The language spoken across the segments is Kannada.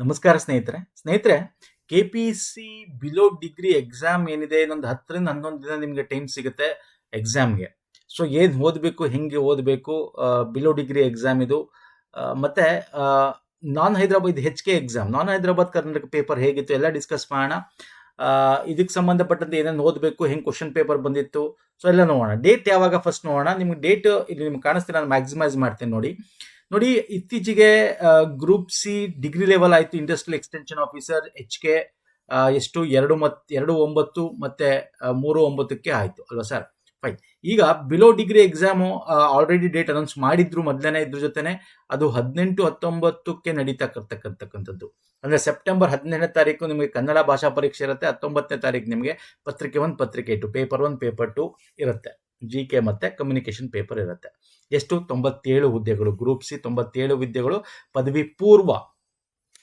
ನಮಸ್ಕಾರ ಸ್ನೇಹಿತರೆ. ಸ್ನೇಹಿತರೆ K P C below degree exam ಏನಿದೆ? ಇನ್ನೊಂದು ಹತ್ತರಿಂದ ಹನ್ನೊಂದು ದಿನ ನಿಮಗೆ ಟೈಮ್ ಸಿಗುತ್ತೆ ಎಕ್ಸಾಮ್ಗೆ ಸೊ ಏನು ಓದಬೇಕು, ಹೆಂಗೆ ಓದಬೇಕು ಬಿಲೋ ಡಿಗ್ರಿ ಎಕ್ಸಾಮ್ ಇದು. ಮತ್ತು non Hyderabad H K exam non Hyderabad Karnataka paper ಹೇಗಿತ್ತು? ಎಲ್ಲ ಡಿಸ್ಕಸ್ ಮಾಡೋಣ. ಇದಕ್ಕೆ ಸಂಬಂಧಪಟ್ಟಂತೆ ಏನೇನು ಓದಬೇಕು, ಹೆಂಗೆ ಕ್ವಶನ್ ಪೇಪರ್ ಬಂದಿತ್ತು. ಸೊ ಎಲ್ಲ ನೋಡೋಣ. ಡೇಟ್ ಯಾವಾಗ ಫಸ್ಟ್ ನೋಡೋಣ. ನಿಮ್ಗೆ ಡೇಟ್ ಇಲ್ಲಿ ನಿಮ್ಗೆ ಕಾಣಿಸ್ತೀನಿ ನಾನು ಮ್ಯಾಕ್ಸಿಮೈಸ್ ಮಾಡ್ತೀನಿ ನೋಡಿ. ನೋಡಿ, ಇತ್ತೀಚೆಗೆ ಗ್ರೂಪ್ ಸಿ ಡಿಗ್ರಿ ಲೆವೆಲ್ ಆಯಿತು industrial extension officer H K ಎಷ್ಟು, ಎರಡು ಮತ್, ಎರಡು ಒಂಬತ್ತು ಮತ್ತೆ ಮೂರು ಒಂಬತ್ತಕ್ಕೆ ಆಯಿತು, ಅಲ್ವಾ ಸರ್ ಫೈನ್ ಈಗ below degree exam already date announce ಮಾಡಿದ್ರು ಮೊದಲನೇ ಇದ್ರ ಜೊತೆನೆ, ಅದು ಹದಿನೆಂಟು ಹತ್ತೊಂಬತ್ತಕ್ಕೆ ನಡೀತಕ್ಕಂಥಕ್ಕಂಥದ್ದು ಅಂದರೆ ಸೆಪ್ಟೆಂಬರ್ ಹದಿನೆಂಟನೇ ತಾರೀಕು ನಿಮಗೆ ಕನ್ನಡ ಭಾಷಾ ಪರೀಕ್ಷೆ ಇರುತ್ತೆ, ಹತ್ತೊಂಬತ್ತನೇ ತಾರೀಕು ನಿಮಗೆ ಪತ್ರಿಕೆ ಒನ್ ಪತ್ರಿಕೆ two paper one paper two ಇರುತ್ತೆ. ಜಿ ಕೆ ಮತ್ತು ಕಮ್ಯುನಿಕೇಷನ್ ಪೇಪರ್ ಇರುತ್ತೆ. ಎಷ್ಟು? ತೊಂಬತ್ತೇಳು ಹುದ್ದೆಗಳು ಗ್ರೂಪ್ ಸಿ ತೊಂಬತ್ತೇಳು ಹುದ್ದೆಗಳು, ಪದವಿ ಪೂರ್ವ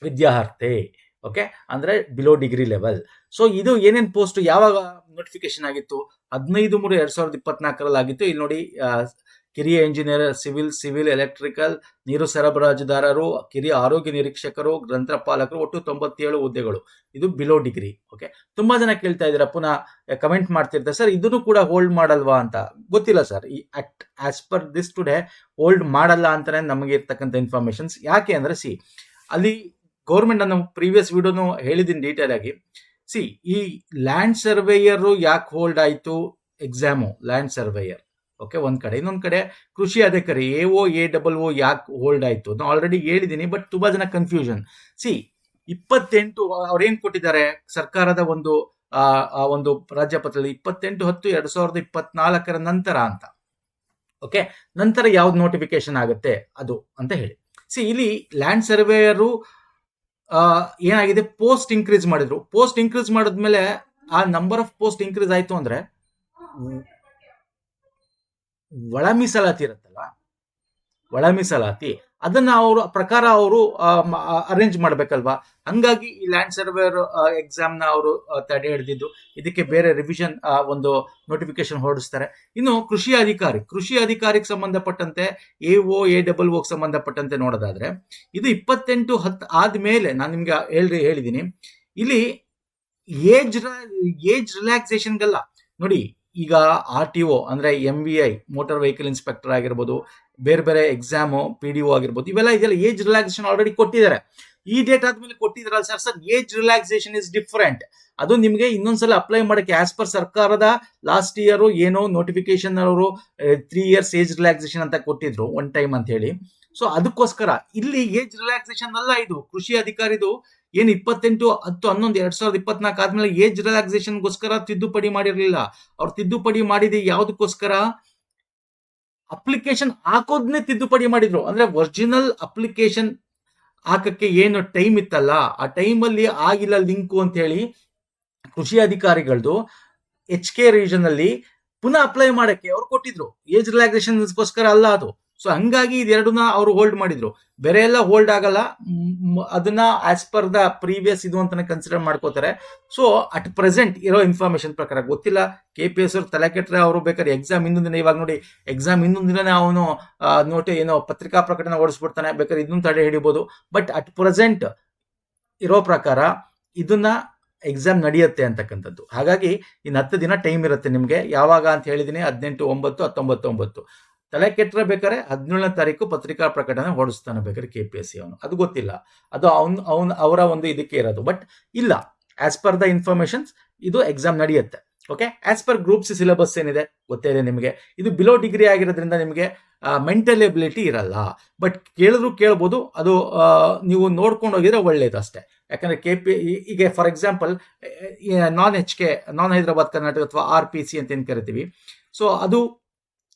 ವಿದ್ಯಾರ್ಥಿ ಓಕೆ ಅಂದರೆ ಬಿಲೋ ಡಿಗ್ರಿ ಲೆವೆಲ್ ಸೊ ಇದು ಏನೇನು ಪೋಸ್ಟ್ ಯಾವಾಗ ನೋಟಿಫಿಕೇಶನ್ ಆಗಿತ್ತು? ಹದಿನೈದು ಮೂರು ಎರಡು ಸಾವಿರದ ಇಪ್ಪತ್ನಾಲ್ಕರಲ್ಲಿ ಆಗಿತ್ತು ಇಲ್ಲಿ ನೋಡಿ ಕಿರಿಯ ಇಂಜಿನಿಯರ್ ಸಿವಿಲ್ ಸಿವಿಲ್ ಎಲೆಕ್ಟ್ರಿಕಲ್, ನೀರು ಸರಬರಾಜುದಾರರು, ಕಿರಿಯ ಆರೋಗ್ಯ ನಿರೀಕ್ಷಕರು, ಗ್ರಂಥಪಾಲಕರು, ಒಟ್ಟು ತೊಂಬತ್ತೇಳು ಹುದ್ದೆಗಳು. ಇದು ಬಿಲೋ ಡಿಗ್ರಿ ಓಕೆ ತುಂಬ ಜನ ಕೇಳ್ತಾ ಇದ್ದೀರಾ, ಪುನಃ ಕಮೆಂಟ್ ಮಾಡ್ತಿರ್ತಾರೆ. ಸರ್ ಇದನ್ನು ಕೂಡ ಹೋಲ್ಡ್ ಮಾಡಲ್ವಾ ಅಂತ? ಗೊತ್ತಿಲ್ಲ ಸರ್ ಈ at as per this today hold ಮಾಡಲ್ಲ ಅಂತಲೇ ನಮಗೆ ಇರ್ತಕ್ಕಂಥ ಇನ್ಫಾರ್ಮೇಷನ್ಸ್ ಯಾಕೆ ಅಂದರೆ ಸಿ ಅಲ್ಲಿ ಗೌರ್ಮೆಂಟ್ ನಾನು ಪ್ರೀವಿಯಸ್ ವಿಡಿಯೋನು ಹೇಳಿದ್ದೀನಿ ಡೀಟೇಲ್ ಆಗಿ. ಸಿ ಈ ಲ್ಯಾಂಡ್ ಸರ್ವೇಯರು ಯಾಕೆ ಹೋಲ್ಡ್ ಆಯಿತು? ಎಕ್ಸಾಮು ಲ್ಯಾಂಡ್ ಸರ್ವೇಯರ್ ಓಕೆ ಒಂದು ಕಡೆ. ಇನ್ನೊಂದು ಕಡೆ ಕೃಷಿ ಅಧಿಕಾರಿ A O A double O ಯಾಕೆ ಹೋಲ್ಡ್ ಆಯಿತು ನಾನು ಆಲ್ರೆಡಿ ಹೇಳಿದ್ದೀನಿ ಬಟ್ ತುಂಬಾ ಜನ ಕನ್ಫ್ಯೂಷನ್ ಸಿ ಇಪ್ಪತ್ತೆಂಟು ಅವ್ರೇನು ಕೊಟ್ಟಿದ್ದಾರೆ? ಸರ್ಕಾರದ ಒಂದು ಒಂದು ರಾಜ್ಯಪತ್ರದಲ್ಲಿ ಇಪ್ಪತ್ತೆಂಟು ಹತ್ತು ಎರಡು ಸಾವಿರದ ಇಪ್ಪತ್ನಾಲ್ಕರ ನಂತರ ಅಂತ. ಓಕೆ ನಂತರ ಯಾವ್ದು ನೋಟಿಫಿಕೇಶನ್ ಆಗುತ್ತೆ? ಅದು ಅಂತ ಹೇಳಿ. ಸಿ ಇಲ್ಲಿ ಲ್ಯಾಂಡ್ ಸರ್ವೇಯರು ಏನಾಗಿದೆ? ಪೋಸ್ಟ್ ಇನ್ಕ್ರೀಸ್ ಮಾಡಿದ್ರು. ಪೋಸ್ಟ್ ಇನ್ಕ್ರೀಸ್ ಮಾಡಿದ್ಮೇಲೆ ಆ ನಂಬರ್ ಆಫ್ ಪೋಸ್ಟ್ ಇನ್ಕ್ರೀಸ್ ಆಯ್ತು ಅಂದ್ರೆ ಒಳ ಮೀಸಲಾತಿ ಇರುತ್ತಲ್ಲ ಒಳ ಮೀಸಲಾತಿ ಅದನ್ನ ಅವರು, ಪ್ರಕಾರ ಅವರು ಅರೇಂಜ್ ಮಾಡ್ಬೇಕಲ್ವಾ? ಹಂಗಾಗಿ ಈ ಲ್ಯಾಂಡ್ ಸರ್ವೇರ್ ಎಕ್ಸಾಮ್ನ ಅವರು ತಡೆ ಹಿಡಿದಿದ್ದು ಇದಕ್ಕೆ ಬೇರೆ ರಿವಿಷನ್ ಒಂದು ನೋಟಿಫಿಕೇಶನ್ ಹೊರಡಿಸ್ತಾರೆ. ಇನ್ನು ಕೃಷಿ ಅಧಿಕಾರಿ, ಕೃಷಿ ಅಧಿಕಾರಿಗೆ ಸಂಬಂಧಪಟ್ಟಂತೆ ಎ ಒ ಎ ಡಬಲ್ ಒಗೆ ಸಂಬಂಧಪಟ್ಟಂತೆ ನೋಡೋದಾದ್ರೆ, ಇದು ಇಪ್ಪತ್ತೆಂಟು ಹತ್ತು ಆದ್ಮೇಲೆ, ನಾನು ನಿಮ್ಗೆ ಹೇಳಿ ಹೇಳಿದ್ದೀನಿ ಇಲ್ಲಿ ಏಜ್ ಏಜ್ ರಿಲ್ಯಾಕ್ಸೇಷನ್ಗೆಲ್ಲ ನೋಡಿ ಈಗ ಆರ್ ಟಿ ಒ ಅಂದ್ರೆ M V I motor vehicle inspector ಆಗಿರ್ಬೋದು, ಬೇರೆ ಬೇರೆ ಎಕ್ಸಾಮು ಪಿ ಡಿ ಒ ಆಗಿರ್ಬೋದು, ಇವೆಲ್ಲ ಇದೆಲ್ಲ ಏಜ್ ರಿಲ್ಯಾಕ್ಸೇಷನ್ ಆಲ್ರೆಡಿ ಕೊಟ್ಟಿದ್ದಾರೆ. ಈ ಡೇಟ್ ಆದ್ಮೇಲೆ ಕೊಟ್ಟಿದ್ರಲ್ಲ sir sir age relaxation is different ಅದು ನಿಮಗೆ ಇನ್ನೊಂದ್ಸಲ ಅಪ್ಲೈ ಮಾಡಕ್ಕೆ ಆಸ್ ಪರ್ ಸರ್ಕಾರದ ಲಾಸ್ಟ್ ಇಯರ್ ಏನೋ ನೋಟಿಫಿಕೇಶನ್ ಅವರು ತ್ರೀ ಇಯರ್ಸ್ ಏಜ್ ರಿಲ್ಯಾಕ್ಸೇಷನ್ ಅಂತ ಕೊಟ್ಟಿದ್ರು ಒನ್ ಟೈಮ್ ಅಂತ ಹೇಳಿ. ಸೊ ಅದಕ್ಕೋಸ್ಕರ, ಇಲ್ಲಿ ಏಜ್ ರಿಲ್ಯಾಕ್ಸೇಷನ್ ಅಲ್ಲ ಇದು, ಕೃಷಿ ಅಧಿಕಾರಿದು ಏನು ಇಪ್ಪತ್ತೆಂಟು, ಹತ್ತು, ಹನ್ನೊಂದು, ಎರಡ್ ಸಾವಿರದ ಇಪ್ಪತ್ನಾಲ್ಕು ಆದ್ಮೇಲೆ ಏಜ್ ರಿಲ್ಯಾಕ್ಸೇಷನ್ಗೋಸ್ಕರ ತಿದ್ದುಪಡಿ ಮಾಡಿರಲಿಲ್ಲ. ಅವ್ರು ತಿದ್ದುಪಡಿ ಮಾಡಿದ ಯಾವುದಕ್ಕೋಸ್ಕರ? ಅಪ್ಲಿಕೇಶನ್ ಹಾಕೋದ್ನೇ ತಿದ್ದುಪಡಿ ಮಾಡಿದ್ರು. ಅಂದ್ರೆ ಒರಿಜಿನಲ್ ಅಪ್ಲಿಕೇಶನ್ ಹಾಕಕ್ಕೆ ಏನು ಟೈಮ್ ಇತ್ತಲ್ಲ, ಆ ಟೈಮಲ್ಲಿ ಆಗಿಲ್ಲ ಲಿಂಕು ಅಂತ ಹೇಳಿ ಕೃಷಿ ಅಧಿಕಾರಿಗಳದು ಎಚ್ ಕೆ ರೀಜನ್ ಅಲ್ಲಿ ಪುನಃ ಅಪ್ಲೈ ಮಾಡಕ್ಕೆ ಅವ್ರು ಕೊಟ್ಟಿದ್ರು. ಏಜ್ ರಿಲ್ಯಾಕ್ಸೇಷನ್ಗೋಸ್ಕರ ಅಲ್ಲ ಅದು. ಸೊ ಹಂಗಾಗಿ ಇದೆರಡನ್ನ ಅವರು ಹೋಲ್ಡ್ ಮಾಡಿದ್ರು. ಬೇರೆ ಎಲ್ಲ ಹೋಲ್ಡ್ ಆಗಲ್ಲ. ಅದನ್ನ ಆಸ್ ಪರ್ ದ ಪ್ರೀವಿಯಸ್ ಇದು ಅಂತಾನೆ ಕನ್ಸಿಡರ್ ಮಾಡ್ಕೋತಾರೆ. ಸೊ ಅಟ್ ಪ್ರೆಸೆಂಟ್ ಇರೋ ಇನ್ಫಾರ್ಮೇಶನ್ ಪ್ರಕಾರ ಗೊತ್ತಿಲ್ಲ. ಕೆ ಪಿ ಎಸ್ ಅವ್ರು ತಲೆ ಕೆಟ್ಟರೆ ಅವರು ಬೇಕಾದ್ರೆ ಎಕ್ಸಾಮ್ ಇನ್ನೊಂದು ದಿನ ಇವಾಗ ನೋಡಿ ಎಕ್ಸಾಮ್ ಇನ್ನೊಂದು ದಿನನೇ ಅವನು ನೋಟಿ ಏನೋ ಪತ್ರಿಕಾ ಪ್ರಕಟಣೆ ಓಡಿಸ್ಬಿಡ್ತಾನೆ. ಬೇಕಾದ್ರೆ ಇದನ್ನು ತಡೆ ಹಿಡಿಬೋದು. ಬಟ್ ಅಟ್ ಪ್ರೆಸೆಂಟ್ ಇರೋ ಪ್ರಕಾರ ಇದನ್ನ ಎಕ್ಸಾಮ್ ನಡೆಯುತ್ತೆ ಅಂತಕ್ಕಂಥದ್ದು. ಹಾಗಾಗಿ ಇನ್ನು ಹತ್ತು ದಿನ ಟೈಮ್ ಇರುತ್ತೆ ನಿಮಗೆ. ಯಾವಾಗ ಅಂತ ಹೇಳಿದ್ದೀನಿ ಹದಿನೆಂಟು, ಒಂಬತ್ತು, ಹತ್ತೊಂಬತ್ತು, ಒಂಬತ್ತು. ತಲೆ ಕೆಟ್ಟರೆ ಬೇಕಾದ್ರೆ ಹದಿನೇಳನೇ ತಾರೀಕು ಪತ್ರಿಕಾ ಪ್ರಕಟಣೆ ಹೊಡಿಸ್ತಾನೆ ಬೇಕಾದ್ರೆ ಕೆ ಪಿ ಎಸ್ ಸಿ ಅವನು. ಅದು ಗೊತ್ತಿಲ್ಲ. ಅದು ಅವನ್ ಅವನ್, ಅವರ ಒಂದು ಇದಕ್ಕೆ ಇರೋದು. ಬಟ್ ಇಲ್ಲ. ಆಸ್ ಪರ್ ದ ಇನ್ಫಾರ್ಮೇಶನ್ಸ್ ಇದು ಎಕ್ಸಾಮ್ ನಡೆಯುತ್ತೆ. Okay as per group C syllabus ಏನಿದೆ, ಗೊತ್ತೇ ಇದೆ ನಿಮಗೆ. ಇದು ಬಿಲೋ ಡಿಗ್ರಿ ಆಗಿರೋದ್ರಿಂದ ನಿಮಗೆ ಮೆಂಟಲ್ ಎಬಿಲಿಟಿ ಇರಲ್ಲ. ಬಟ್ ಕೇಳಿದ್ರು ಕೇಳ್ಬೋದು, ಅದು ನೀವು ನೋಡ್ಕೊಂಡು ಹೋಗಿದ್ರೆ ಒಳ್ಳೇದು ಅಷ್ಟೇ. ಯಾಕಂದ್ರೆ ಕೆ ಪಿ ಈಗ for example non H K non Hyderabad Karnataka ಅಥವಾ ಆರ್ ಪಿ ಸಿ ಅಂತ ಏನು ಕರಿತೀವಿ? ಸೊ ಅದು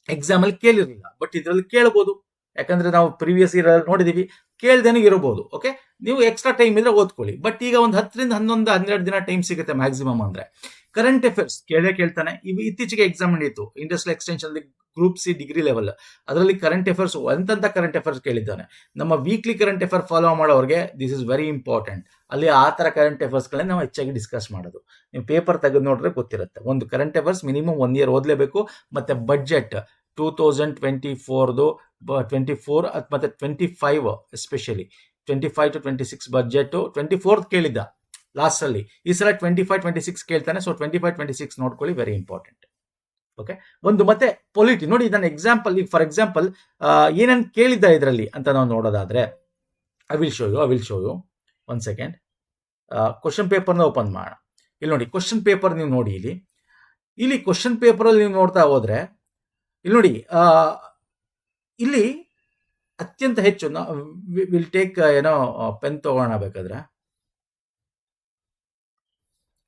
ಎಕ್ಸಾಮ್ ಅಲ್ಲಿ ಕೇಳಿರಲಿಲ್ಲ. ಬಟ್ ಇದರಲ್ಲಿ ಕೇಳ್ಬೋದು. ಯಾಕಂದ್ರೆ ನಾವು ಪ್ರೀವಿಯಸ್ ಇಯರ್ ನೋಡಿದೀವಿ, ಕೇಳ್ದೇನೆ ಇರಬಹುದು ಓಕೆ ನೀವು ಎಕ್ಸ್ಟ್ರಾ ಟೈಮ್ ಇದ್ರೆ ಓದ್ಕೊಳ್ಳಿ. ಬಟ್ ಈಗ ಒಂದು ಹತ್ತರಿಂದ ಹನ್ನೊಂದು, ಹನ್ನೆರಡು ದಿನ ಟೈಮ್ ಸಿಗುತ್ತೆ ಮ್ಯಾಕ್ಸಿಮಮ್ ಅಂದ್ರೆ. ಕರೆಂಟ್ ಅಫೇರ್ಸ್ ಕೇಳೇ ಕೇಳ್ತಾನೆ. ಇವು ಇತ್ತೀಚೆಗೆ ಎಕ್ಸಾಮ್ ನಡೆಯಿತು industrial extension group C degree level ಅದರಲ್ಲಿ ಕರೆಂಟ್ ಅಫೇರ್ಸ್ ಎಂತೆಂಥ ಕರೆಂಟ್ ಅಫೇರ್ಸ್ ಕೇಳಿದ್ದಾನೆ. ನಮ್ಮ ವೀಕ್ಲಿ ಕರೆಂಟ್ ಅಫೇರ್ ಫಾಲೋ ಮಾಡೋರಿಗೆ ದಿಸ್ ಇಸ್ ವೆರಿ ಇಂಪಾರ್ಟೆಂಟ್ ಅಲ್ಲಿ ಆ ಥರ ಕರೆಂಟ್ ಅಫೇರ್ಸ್ಗಳನ್ನ ನಾವು ಹೆಚ್ಚಾಗಿ ಡಿಸ್ಕಸ್ ಮಾಡೋದು. ನೀವು ಪೇಪರ್ ತೆಗೆದು ನೋಡಿದ್ರೆ ಗೊತ್ತಿರುತ್ತೆ. ಒಂದು current affairs minimum one year ಓದಲೇಬೇಕು, ಮತ್ತೆ ಬಡ್ಜೆಟ್ ಟೂ ತೌಸಂಡ್ ಟ್ವೆಂಟಿ ಫೋರ್ದು ಟ್ವೆಂಟಿ ಫೋರ್ ಮತ್ತು twenty five especially twenty five to twenty six budget twenty fourth ಕೇಳಿದ್ದ. ಲಾಸ್ಟ್ ಅಲ್ಲಿ ಈ ಸಲ ಟ್ವೆಂಟಿ ಫೈವ್ ಟ್ವೆಂಟಿ ಸಿಕ್ಸ್ ಕೇಳ್ತಾನೆ. So twenty five twenty six ನೋಡ್ಕೊಳ್ಳಿ ವೆರಿ ಇಂಪಾರ್ಟೆಂಟ್ ಓಕೆ ಒಂದು ಮತ್ತೆ ಪೊಲಿಟಿ ನೋಡಿ, ಇದನ್ನ ಎಕ್ಸಾಂಪಲ್ ಈಗ ಫಾರ್ ಎಕ್ಸಾಂಪಲ್ ಏನೇನು ಕೇಳಿದ್ದ ಇದರಲ್ಲಿ ಅಂತ ನಾವು ನೋಡೋದಾದ್ರೆ I will show you I will show you one second question ಪೇಪರ್ನ ಓಪನ್ ಮಾಡೋಣ ಇಲ್ಲಿ ನೋಡಿ ಕ್ವಶನ್ ಪೇಪರ್ ನೀವು ನೋಡಿ ಇಲ್ಲಿ. ಇಲ್ಲಿ ಕ್ವಶನ್ ಪೇಪರಲ್ಲಿ ನೀವು ನೋಡ್ತಾ ಹೋದ್ರೆ, ಇಲ್ಲಿ ನೋಡಿ ಇಲ್ಲಿ ಅತ್ಯಂತ ಹೆಚ್ಚು ವಿಲ್ ಟೇಕ್ ಏನೋ ಪೆನ್ ತಗೋಣ ಬೇಕಾದ್ರೆ.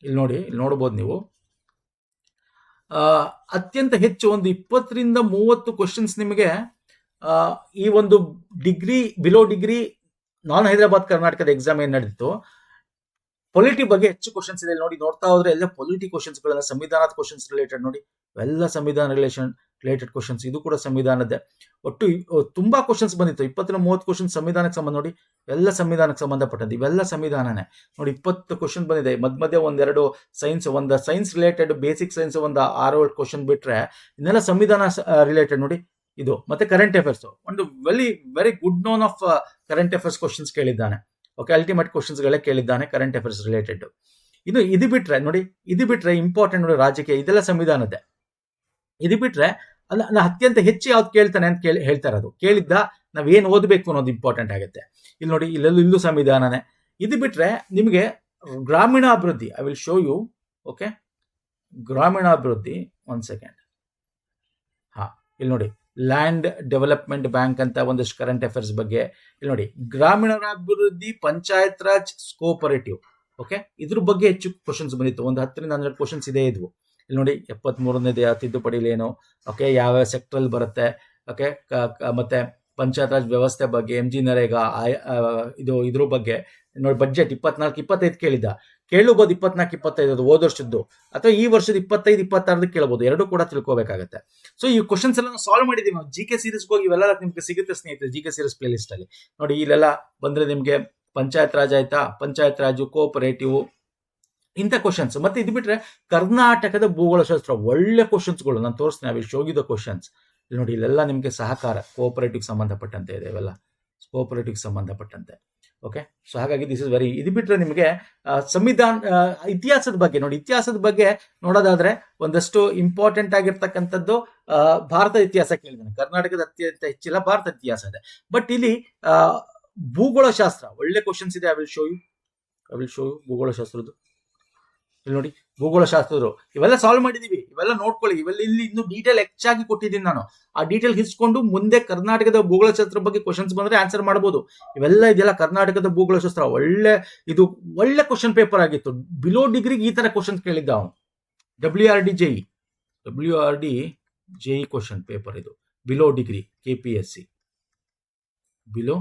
ಇಲ್ಲಿ ನೋಡಿ, ಇಲ್ಲಿ ನೋಡ್ಬೋದು ನೀವು. ಅತ್ಯಂತ ಹೆಚ್ಚು ಒಂದು ಇಪ್ಪತ್ತರಿಂದ ಮೂವತ್ತು ಕ್ವಶನ್ಸ್ ನಿಮಗೆ ಈ ಒಂದು degree below degree non Hyderabad ಕರ್ನಾಟಕದ ಎಕ್ಸಾಮ್ ಏನು ನಡೀತು ಪೊಲಿಟಿ ಬಗ್ಗೆ ಹೆಚ್ಚು ಕ್ವಶನ್ಸ್ ಇದೆ. ನೋಡಿ, ನೋಡ್ತಾ ಹೋದ್ರೆ ಎಲ್ಲ ಪೊಲಿಟಿ ಕ್ವಶನ್ಸ್ ಗಳನ್ನ ಸಂವಿಧಾನದ ಕ್ವಶನ್ಸ್ ರಿಲೇಟೆಡ್ ನೋಡಿ. ಎಲ್ಲ ಸಂವಿಧಾನ ರಿಲೇಷನ್ ರಿಲೇಟೆಡ್ ಕ್ವಶನ್ಸ್ ಇದು ಕೂಡ ಸಂವಿಧಾನದ್ದೇ. ಒಟ್ಟು ತುಂಬ ಕ್ವಶನ್ಸ್ ಬಂದಿತ್ತು. ಇಪ್ಪತ್ತರ ಮೂವತ್ತು ಕ್ವಶನ್ ಸಂವಿಧಾನಕ್ಕೆ ಸಂಬಂಧ ನೋಡಿ, ಎಲ್ಲ ಸಂವಿಧಾನಕ್ಕೆ ಸಂಬಂಧಪಟ್ಟಂತೆ ಇವೆಲ್ಲ ಸಂವಿಧಾನನೇ. ನೋಡಿ, ಇಪ್ಪತ್ತು ಕ್ವಶನ್ ಬಂದಿದೆ. ಮಧ್ಯ ಮಧ್ಯೆ ಒಂದೆರಡು ಸೈನ್ಸ್ ಒಂದು ಸೈನ್ಸ್ ರಿಲೇಟೆಡ್ ಬೇಸಿಕ್ ಸೈನ್ಸ್ ಒಂದು ಆರು ಏಳು ಕ್ವಶನ್ ಬಿಟ್ರೆ ಇನ್ನೆಲ್ಲ ಸಂವಿಧಾನ ರಿಲೇಟೆಡ್ ನೋಡಿ, ಇದು. ಮತ್ತೆ ಕರೆಂಟ್ ಅಫೇರ್ಸ್ ಒಂದು very very good known of current affairs questions ಕೇಳಿದ್ದಾನೆ. Okay ultimate ಕ್ವಶನ್ಸ್ಗಳೇ ಕೇಳಿದ್ದಾನೆ ಕರೆಂಟ್ ಅಫೇರ್ಸ್ ರಿಲೇಟೆಡ್ ಇದು ಇದು ಬಿಟ್ರೆ ನೋಡಿ, ಇದು ಬಿಟ್ರೆ ಇಂಪಾರ್ಟೆಂಟ್ ನೋಡಿ ರಾಜಕೀಯ. ಇದೆಲ್ಲ ಸಂವಿಧಾನದ್ದೇ. ಇದು ಬಿಟ್ರೆ ಅಲ್ಲ, ನಾ ಅತ್ಯಂತ ಹೆಚ್ಚು ಯಾವ್ದು ಕೇಳ್ತಾನೆ ಅಂತ ಕೇಳಿ ಹೇಳ್ತಾ ಇರೋದು ಕೇಳಿದ್ದ ನಾವು ಏನು ಓದಬೇಕು ಅನ್ನೋದು ಇಂಪಾರ್ಟೆಂಟ್ ಆಗುತ್ತೆ. ಇಲ್ಲಿ ನೋಡಿ, ಇಲ್ಲೆಲ್ಲೂ ಇಲ್ಲೂ ಸಂವಿಧಾನನೇ. ಇದು ಬಿಟ್ರೆ ನಿಮಗೆ ಗ್ರಾಮೀಣಾಭಿವೃದ್ಧಿ I will show you okay ಗ್ರಾಮೀಣಾಭಿವೃದ್ಧಿ ಒನ್ ಸೆಕೆಂಡ್ ಹಾ, ಇಲ್ಲಿ ನೋಡಿ ಲ್ಯಾಂಡ್ ಡೆವಲಪ್ಮೆಂಟ್ ಬ್ಯಾಂಕ್ ಅಂತ ಒಂದಷ್ಟು ಕರೆಂಟ್ ಅಫೇರ್ಸ್ ಬಗ್ಗೆ. ಇಲ್ಲಿ ನೋಡಿ, ಗ್ರಾಮೀಣಾಭಿವೃದ್ಧಿ, ಪಂಚಾಯತ್ ರಾಜ್ ಕೋಪರೇಟಿವ್ ಓಕೆ ಇದ್ರ ಬಗ್ಗೆ ಹೆಚ್ಚು ಕ್ವಶನ್ಸ್ ಬಂದಿತ್ತು. ಒಂದು ಹತ್ತರಿಂದ ಹನ್ನೆರಡು ಕ್ವಶನ್ಸ್ ಇದೆ ಇದ್ವು. ಇಲ್ಲಿ ನೋಡಿ ಎಪ್ಪತ್ತ್ ಮೂರನೇ ದೇಹ ಏನು ಓಕೆ ಯಾವ ಸೆಕ್ಟ್ರಲ್ಲಿ ಬರುತ್ತೆ? ಓಕೆ ಮತ್ತೆ ಪಂಚಾಯತ್ ರಾಜ್ ವ್ಯವಸ್ಥೆ ಬಗ್ಗೆ ಎಂ ಜಿ ನರೇಗಾ ಇದು ಇದ್ರ ಬಗ್ಗೆ. ನೋಡಿ ಬಜೆಟ್ ಇಪ್ಪತ್ನಾಲ್ಕು, ಇಪ್ಪತ್ತೈದು ಕೇಳಿದ್ದ. ಕೇಳಬಹುದು ಇಪ್ಪತ್ನಾಲ್ಕು, ಇಪ್ಪತ್ತೈದು, ಅದು ಹೋದ ವರ್ಷದ್ದು. ಅಥವಾ ಈ ವರ್ಷದ ಇಪ್ಪತ್ತೈದು ಇಪ್ಪತ್ತಾರದು ಕೇಳಬಹುದು ಎರಡು ಕೂಡ ತಿಳ್ಕೋಬೇಕಾಗತ್ತೆ. ಸೊ ಈ ಕ್ವಶನ್ಸ್ ಎಲ್ಲ ಸಾಲ್ವ್ ಮಾಡಿದ್ದೀವಿ ನಾವು. ಜಿ ಕೆ ಸೀರೀಸ್ಗೆ ಹೋಗಿ ಇವೆಲ್ಲ ನಿಮ್ಗೆ ಸಿಗುತ್ತೆ ಸ್ನೇಹಿತರೆ G K series playlist ಅಲ್ಲಿ. ನೋಡಿ, ಇಲ್ಲೆಲ್ಲ ಬಂದ್ರೆ ನಿಮ್ಗೆ ಪಂಚಾಯತ್ ರಾಜ್ ಆಯ್ತಾ? ಪಂಚಾಯತ್ ರಾಜು ಕೋಪರೇಟಿವ್ ಇಂಥ ಕ್ವಶನ್ಸ್ ಮತ್ತೆ ಇದು ಬಿಟ್ರೆ ಕರ್ನಾಟಕದ ಭೂಗೋಳಶಾಸ್ತ್ರ ಒಳ್ಳೆ ಕ್ವಶನ್ಸ್ಗಳು ನಾನು ತೋರಿಸ್ತೀನಿ ಅవి ಶೋಗಿದ ಕ್ವಶನ್ಸ್ ಇಲ್ಲಿ ನೋಡಿ, ಇಲ್ಲೆಲ್ಲ ನಿಮಗೆ ಸಹಕಾರ ಕೋಪರೇಟಿವ್ ಸಂಬಂಧಪಟ್ಟಂತೆ ಇದೆ ಇವೆಲ್ಲ. ಕೋಪರೇಟಿವ್ ಸಂಬಂಧಪಟ್ಟಂತೆ. ಓಕೆ ಸೊ ಹಾಗಾಗಿ ದಿಸ್ ಇಸ್ ವೆರಿ ಇದು ಬಿಟ್ರೆ ನಿಮಗೆ ಸಂವಿಧಾನ ಇತಿಹಾಸದ ಬಗ್ಗೆ ನೋಡಿ, ಇತಿಹಾಸದ ಬಗ್ಗೆ ನೋಡೋದಾದ್ರೆ ಒಂದಷ್ಟು ಇಂಪಾರ್ಟೆಂಟ್ ಆಗಿರ್ತಕ್ಕಂಥದ್ದು ಭಾರತ ಇತಿಹಾಸ ಕೇಳಿದ್ದೇನೆ. ಕರ್ನಾಟಕದ ಅತ್ಯಂತ ಹೆಚ್ಚಿಲ್ಲ ಭಾರತ ಇತಿಹಾಸ ಇದೆ. ಬಟ್ ಇಲ್ಲಿ ಭೂಗೋಳಶಾಸ್ತ್ರ, ಒಳ್ಳೆ ಕ್ವಶನ್ಸ್ ಇದೆ I will show you I will show you ಭೂಗೋಳಶಾಸ್ತ್ರದ್ದು. ಇಲ್ಲಿ ನೋಡಿ ಭೂಗೋಳಶಾಸ್ತ್ರದ್ರು ಇವೆಲ್ಲ ಸಾಲ್ವ್ ಮಾಡಿದೀವಿ. ಇವೆಲ್ಲ ನೋಡ್ಕೊಳ್ಳಿ. ಇವೆಲ್ಲ ಇಲ್ಲಿ ಇನ್ನು ಡೀಟೇಲ್ ಹೆಚ್ಚಾಗಿ ಕೊಟ್ಟಿದ್ದೀನಿ ನಾನು. ಆ ಡೀಟೇಲ್ ಹಿಸ್ಕೊಂಡು ಮುಂದೆ ಕರ್ನಾಟಕದ ಭೂಗೋಳ ಭೂಗೋಳಶಾಸ್ತ್ರ ಬಗ್ಗೆ ಕ್ವಶನ್ಸ್ ಬಂದ್ರೆ ಆನ್ಸರ್ ಮಾಡಬಹುದು ಇವೆಲ್ಲ ಇದೆಲ್ಲ ಕರ್ನಾಟಕದ ಭೂಗೋಳಶಾಸ್ತ್ರ. ಒಳ್ಳೆ ಇದು ಒಳ್ಳೆ ಕ್ವಶನ್ ಪೇಪರ್ ಆಗಿತ್ತು. ಬಿಲೋ ಡಿಗ್ರಿಗೆ ಈ ತರ ಕ್ವಶನ್ಸ್ ಕೇಳಿದ್ದ ಅವನು. W R D J W R D J question paper ಇದು. Below degree K P S C below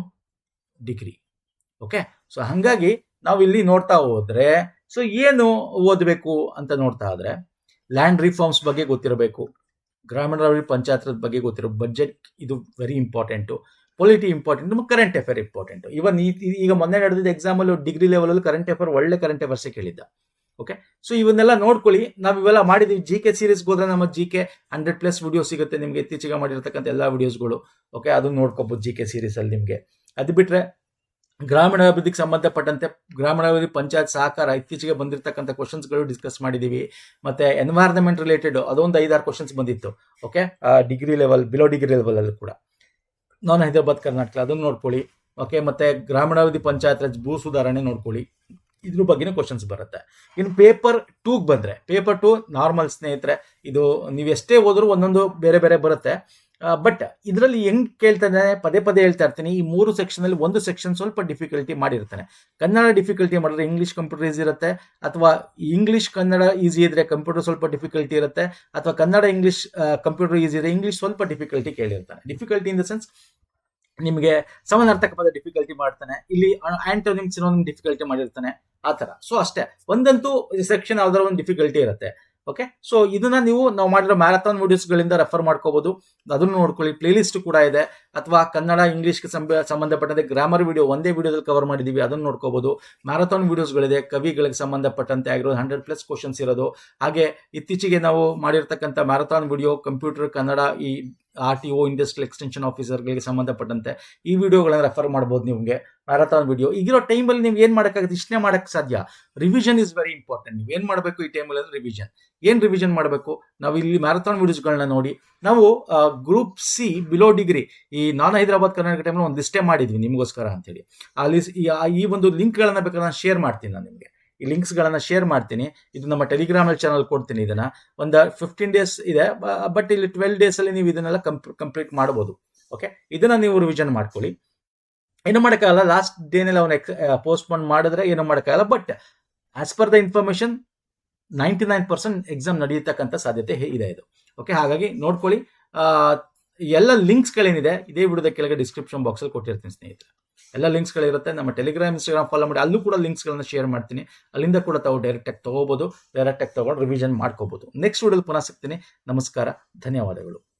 degree okay so ಹಾಗಾಗಿ ನಾವು ಇಲ್ಲಿ ನೋಡ್ತಾ ಹೋದ್ರೆ ಸೊ ಏನು ಓದಬೇಕು ಅಂತ ನೋಡ್ತಾ ಇದ್ರೆ ಲ್ಯಾಂಡ್ ರಿಫಾರ್ಮ್ಸ್ ಬಗ್ಗೆ ಗೊತ್ತಿರಬೇಕು ಗ್ರಾಮೀಣಾಭಿವೃದ್ಧಿ ಪಂಚಾಯತ್ ಬಗ್ಗೆ ಗೊತ್ತಿರೋ ಬಜೆಟ್ ಇದು very important polity important current affair important even ಈಗ ಮೊನ್ನೆ ನಡೆದಿದ್ದ ಎಕ್ಸಾಮಲ್ಲಿ ಡಿಗ್ರಿ ಲೆವೆಲಲ್ಲಿ ಕರೆಂಟ್ ಅಫೇರ್ ಒಳ್ಳೆ ಕರೆಂಟ್ ಅಫೇರ್ಸೇ ಕೇಳಿದ್ದ. ಓಕೆ ಸೊ ಇವನ್ನೆಲ್ಲ ನೋಡ್ಕೊಳ್ಳಿ ನಾವು ಇವೆಲ್ಲ ಮಾಡಿದೀವಿ ಜಿ ಕೆ ಸೀರೀಸ್ಗೆ ಹೋದ್ರೆ ನಮ್ಮ G K hundred plus video ಸಿಗುತ್ತೆ ನಿಮಗೆ, ಇತ್ತೀಚೆಗೆ ಮಾಡಿರ್ತಕ್ಕಂಥ ಎಲ್ಲ ವಿಡಿಯೋಸ್ಗಳು ಓಕೆ ಅದನ್ನ ನೋಡ್ಕೋಬೋದು ಜಿ ಕೆ ಸೀರೀಸಲ್ಲಿ ನಿಮಗೆ. ಅದು ಬಿಟ್ರೆ ಗ್ರಾಮೀಣಾಭಿವೃದ್ಧಿಗೆ ಸಂಬಂಧಪಟ್ಟಂತೆ ಗ್ರಾಮೀಣಾಭಿವೃದ್ಧಿ ಪಂಚಾಯತ್ ಸಹಕಾರ ಇತ್ತೀಚೆಗೆ ಬಂದಿರತಕ್ಕಂಥ ಕ್ವಶನ್ಸ್ಗಳು ಡಿಸ್ಕಸ್ ಮಾಡಿದ್ದೀವಿ ಮತ್ತೆ ಎನ್ವೈರ್ನ್ಮೆಂಟ್ ರಿಲೇಟೆಡ್ ಅದೊಂದು ಐದಾರು ಕ್ವಶನ್ಸ್ ಬಂದಿತ್ತು. Okay degree level below degree level ಅಲ್ಲಿ ಕೂಡ. ನಾನ್ ಹೈದರಾಬಾದ್, ಕರ್ನಾಟಕ, ಅದನ್ನು ನೋಡ್ಕೊಳ್ಳಿ. ಓಕೆ ಮತ್ತೆ ಗ್ರಾಮೀಣಾಭಿವೃದ್ಧಿ ಪಂಚಾಯತ್ ರಾಜ್ ಭೂ ಸುಧಾರಣೆ ನೋಡ್ಕೊಳ್ಳಿ. ಇದ್ರ ಬಗ್ಗೆನೂ ಕ್ವಶನ್ಸ್ ಬರುತ್ತೆ. ಇನ್ನು ಪೇಪರ್ ಟೂಗೆ ಬಂದರೆ ಪೇಪರ್ ಟು ನಾರ್ಮಲ್ ಸ್ನೇಹಿತರೆ, ಇದು ನೀವು ಎಷ್ಟೇ ಹೋದರೂ ಒಂದೊಂದು ಬೇರೆ ಬೇರೆ ಬರುತ್ತೆ. ಬಟ್ ಇದರಲ್ಲಿ ಹೆಂಗ್ ಕೇಳ್ತಾ ಇದ್ದಾನೆ? ಪದೇ ಪದೇ ಹೇಳ್ತಾ ಇರ್ತೀನಿ. ಈ ಮೂರು ಸೆಕ್ಷನ್ ಅಲ್ಲಿ ಒಂದು ಸೆಕ್ಷನ್ ಸ್ವಲ್ಪ ಡಿಫಿಕಲ್ಟಿ ಮಾಡಿರ್ತಾನೆ. ಕನ್ನಡ ಡಿಫಿಕಲ್ಟಿ ಮಾಡಿದ್ರೆ ಇಂಗ್ಲಿಷ್ ಕಂಪ್ಯೂಟರ್ ಈಸಿ ಇರುತ್ತೆ. ಅಥವಾ ಇಂಗ್ಲಿಷ್ ಕನ್ನಡ ಈಸಿ ಇದ್ರೆ ಕಂಪ್ಯೂಟರ್ ಸ್ವಲ್ಪ ಡಿಫಿಕಲ್ಟಿ ಇರುತ್ತೆ. ಅಥವಾ ಕನ್ನಡ ಇಂಗ್ಲಿಷ್ ಕಂಪ್ಯೂಟರ್ ಈಸಿ ಇದ್ರೆ ಇಂಗ್ಲಿಷ್ ಸ್ವಲ್ಪ ಡಿಫಿಕಲ್ಟಿ ಕೇಳಿರ್ತಾನೆ. ಡಿಫಿಕಲ್ಟಿ ಇನ್ ದ ಸೆನ್ಸ್ ನಿಮಗೆ ಸಮಾನಾರ್ಥಕ ಪದ ಡಿಫಿಕಲ್ಟಿ ಮಾಡ್ತಾನೆ. ಇಲ್ಲಿ ಆಂಟೋನಿಮ್ ಸಿನೋನಿಮ್ ಡಿಫಿಕಲ್ಟಿ ಮಾಡಿರ್ತಾನೆ. ಆ ಥರ. ಸೊ ಅಷ್ಟೇ. ಒಂದಂತೂ ಸೆಕ್ಷನ್ ಯಾವ್ದಾರ ಒಂದು ಡಿಫಿಕಲ್ಟಿ ಇರುತ್ತೆ. ಓಕೆ ಸೊ ಇದನ್ನ ನೀವು ನಾವು ಮಾಡಿರೋ ಮ್ಯಾರಥಾನ್ ವಿಡಿಯೋಸ್ಗಳಿಂದ ರೆಫರ್ ಮಾಡ್ಕೋಬಹುದು ಅದನ್ನು ನೋಡ್ಕೊಳ್ಳಿ. ಪ್ಲೇಲಿಸ್ಟ್ ಕೂಡ ಇದೆ. ಅಥವಾ ಕನ್ನಡ ಇಂಗ್ಲೀಷ್ಗೆ ಸಂಬಂಧಪಟ್ಟಂತೆ ಗ್ರಾಮರ್ ವಿಡಿಯೋ ಒಂದೇ ವಿಡಿಯೋದಲ್ಲಿ ಕವರ್ ಮಾಡಿದೀವಿ ಅದನ್ನು ನೋಡ್ಕೋಬಹುದು ಮ್ಯಾರಥಾನ್ ವಿಡಿಯೋಸ್ಗಳಿದೆ ಕವಿಗಳಿಗೆ ಸಂಬಂಧಪಟ್ಟಂತೆ ಆಗಿರೋದು ಹಂಡ್ರೆಡ್ ಪ್ಲಸ್ ಕ್ವಶನ್ಸ್ ಇರೋದು. ಹಾಗೆ ಇತ್ತೀಚೆಗೆ ನಾವು ಮಾಡಿರ್ತಕ್ಕಂಥ ಮ್ಯಾರಥಾನ್ ವಿಡಿಯೋ ಕಂಪ್ಯೂಟರ್ ಕನ್ನಡ ಈ R T O industrial extension ಆಫೀಸರ್ಗಳಿಗೆ ಸಂಬಂಧಪಟ್ಟಂತೆ ಈ ವಿಡಿಯೋಗಳನ್ನು ರೆಫರ್ ಮಾಡ್ಬೋದು ನಿಮಗೆ. ಮ್ಯಾರಥಾನ್ ವಿಡಿಯೋ ಈಗಿರೋ ಟೈಮಲ್ಲಿ ನೀವು ಏನು ಮಾಡೋಕ್ಕಾಗುತ್ತೆ? ಇಷ್ಟನೇ ಮಾಡೋಕ್ಕೆ ಸಾಧ್ಯ? ರಿವಿಷನ್ ಇಸ್ ವೆರಿ ಇಂಪಾರ್ಟೆಂಟ್ ನೀವು ಏನು ಮಾಡಬೇಕು ಈ ಟೈಮಲ್ಲಿ ಅಂದರೆ ರಿವಿಷನ್ ಏನು ರಿವಿಷನ್ ಮಾಡಬೇಕು? ನಾವು ಇಲ್ಲಿ ಮ್ಯಾರಥಾನ್ ವಿಡಿಯೋಸ್ಗಳನ್ನ ನೋಡಿ. ನಾವು ಗ್ರೂಪ್ ಸಿ ಬಿಲೋ ಡಿಗ್ರಿ ಈ ನಾನ್ ಹೈದರಾಬಾದ್ ಕರ್ನಾಟಕ ಟೈಮಲ್ಲಿ ಒಂದು ಲಿಸ್ಟೇ ಮಾಡಿದ್ವಿ ನಿಮಗೋಸ್ಕರ ಅಂತೇಳಿ. ಆ ಈ ಒಂದು ಲಿಂಕ್ಗಳನ್ನು ಬೇಕಾದ್ರೆ ನಾನು ಶೇರ್ ಮಾಡ್ತೀನಿ ನಾನು ನಿಮಗೆ. ಈ ಲಿಂಕ್ಸ್ಗಳನ್ನು ಶೇರ್ ಮಾಡ್ತೀನಿ. ಇದು ನಮ್ಮ ಟೆಲಿಗ್ರಾಮಲ್ಲಿ ಚಾನಲ್ ಕೊಡ್ತೀನಿ ಇದನ್ನ. ಒಂದು ಫಿಫ್ಟೀನ್ ಡೇಸ್ ಇದೆ. ಬಟ್ ಇಲ್ಲಿ ಟ್ವೆಲ್ ಡೇಸಲ್ಲಿ ನೀವು ಇದನ್ನೆಲ್ಲ ಕಂಪ್ಲೀಟ್ ಮಾಡ್ಬೋದು. ಓಕೆ ಇದನ್ನ ನೀವು ರಿವಿಷನ್ ಮಾಡ್ಕೊಳ್ಳಿ. ಏನು ಮಾಡೋಕ್ಕಾಗಲ್ಲ. ಲಾಸ್ಟ್ ಡೇನಲ್ಲಿ ಅವನು ಪೋಸ್ಟ್ಪೋನ್ ಮಾಡಿದ್ರೆ ಏನು ಮಾಡೋಕ್ಕಾಗಲ್ಲ. But as per the information ninety nine percent exam ನಡೆಯತಕ್ಕಂಥ ಸಾಧ್ಯತೆ ಇದೆ ಇದು. ಓಕೆ ಹಾಗಾಗಿ ನೋಡ್ಕೊಳ್ಳಿ. ಎಲ್ಲ ಲಿಂಕ್ಸ್ಗಳೇನಿದೆ, ಇದೇ ವಿಡಿಯೋದ ಕೆಳಗೆ ಡಿಸ್ಕ್ರಿಪ್ಷನ್ ಬಾಕ್ಸಲ್ಲಿ ಕೊಟ್ಟಿರ್ತೀನಿ ಸ್ನೇಹಿತರೆ. ಎಲ್ಲ ಲಿಂಕ್ಸ್ಗಳಿರುತ್ತೆ ನಮ್ಮ ಟೆಲಿಗ್ರಾಮ್ ಇನ್ಸ್ಟಾಗ್ರಾಮ್ ಫಾಲೋ ಮಾಡಿ. ಅಲ್ಲೂ ಕೂಡ ಲಿಂಕ್ಸ್ಗಳನ್ನ ಶೇರ್ ಮಾಡ್ತೀನಿ. ಅಲ್ಲಿಂದ ಕೂಡ ತಾವು ಡೈರೆಕ್ಟಾಗಿ ತೊಗೋಬೋದು ಡೈರೆಕ್ಟಾಗಿ ತೊಗೊಂಡು ರಿವಿಷನ್ ಮಾಡ್ಕೋಬೋದು. ನೆಕ್ಸ್ಟ್ ವಿಡಿಯೋದಲ್ಲಿ ಪುನಃ ಸಿಗ್ತೀನಿ. ನಮಸ್ಕಾರ. ಧನ್ಯವಾದಗಳು.